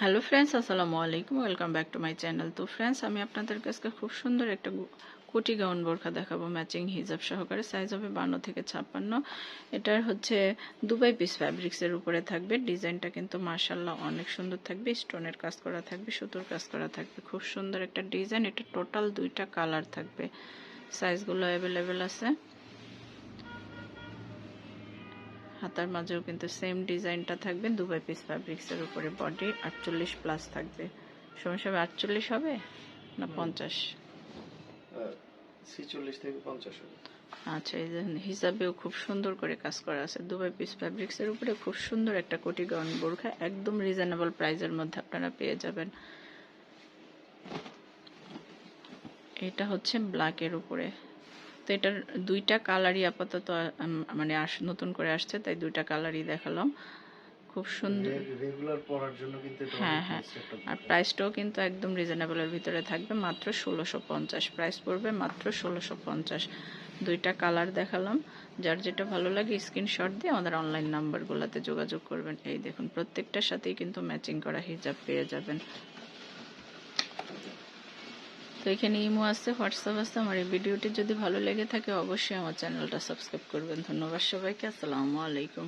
Hello friends আসসালামু আলাইকুম। Welcome back to my channel তো ফ্রেন্ডস আমি আপনাদের কাছে খুব সুন্দর একটা কোটি গাউন বোরখা দেখাবো ম্যাচিং হিজাব সহকারে সাইজ হবে বান্ন থেকে ছাপ্পান্ন। এটার হচ্ছে দুবাই পিস ফ্যাব্রিক্সের উপরে থাকবে। ডিজাইনটা কিন্তু মার্শাল্লাহ অনেক সুন্দর থাকবে। স্টোনের কাজ করা থাকবে, সুতোর কাজ করা থাকবে। খুব সুন্দর একটা ডিজাইন। এটা টোটাল দুইটা কালার থাকবে। সাইজগুলো অ্যাভেলেবেল আছে। হাতার মাঝেও কিন্তু সেম ডিজাইনটা থাকবে। দুবাই পিস ফ্যাব্রিক্সের উপরে বডি আটচল্লিশ প্লাস থাকবে। সময় সময় আটচল্লিশ হবে না পঞ্চাশ? পঞ্চাশ আচ্ছা এই যে হিসাবেও খুব সুন্দর করে কাজ করা আছে। দুবাই পিস ফ্যাব্রিক্সের উপরে খুব সুন্দর একটা কোটি গাউন বোরখা একদম রিজনেবল প্রাইসের মধ্যে আপনারা পেয়ে যাবেন। এটা হচ্ছে ব্ল্যাকের উপরে। তো এটার দুইটা কালারই আপাতত মানে আস- নতুন করে আসছে তাই দুইটা কালারই দেখালাম। খুব সুন্দর। রেগুলার পড়ার জন্য কিন্তু হ্যাঁ হ্যাঁ। আর প্রাইসটাও কিন্তু একদম রিজনেবলের ভিতরে থাকবে মাত্র ষোলোশো পঞ্চাশ। প্রাইস পড়বে মাত্র ষোলোশো পঞ্চাশ। দুইটা কালার দেখালাম। যার যেটা ভালো লাগে স্ক্রিনশট দিয়ে আমাদের অনলাইন নাম্বারগুলোতে যোগাযোগ করবেন। এই দেখুন প্রত্যেকটার সাথেই কিন্তু ম্যাচিং করা হিজাব পেয়ে যাবেন। এখানে ইমো আছে, হোয়াটসঅ্যাপ আছে। আমার এই ভিডিওটি যদি ভালো লেগে থাকে, অবশ্যই আমার চ্যানেলটা সাবস্ক্রাইব করবেন। ধন্যবাদ সবাইকে। আসসালামু আলাইকুম।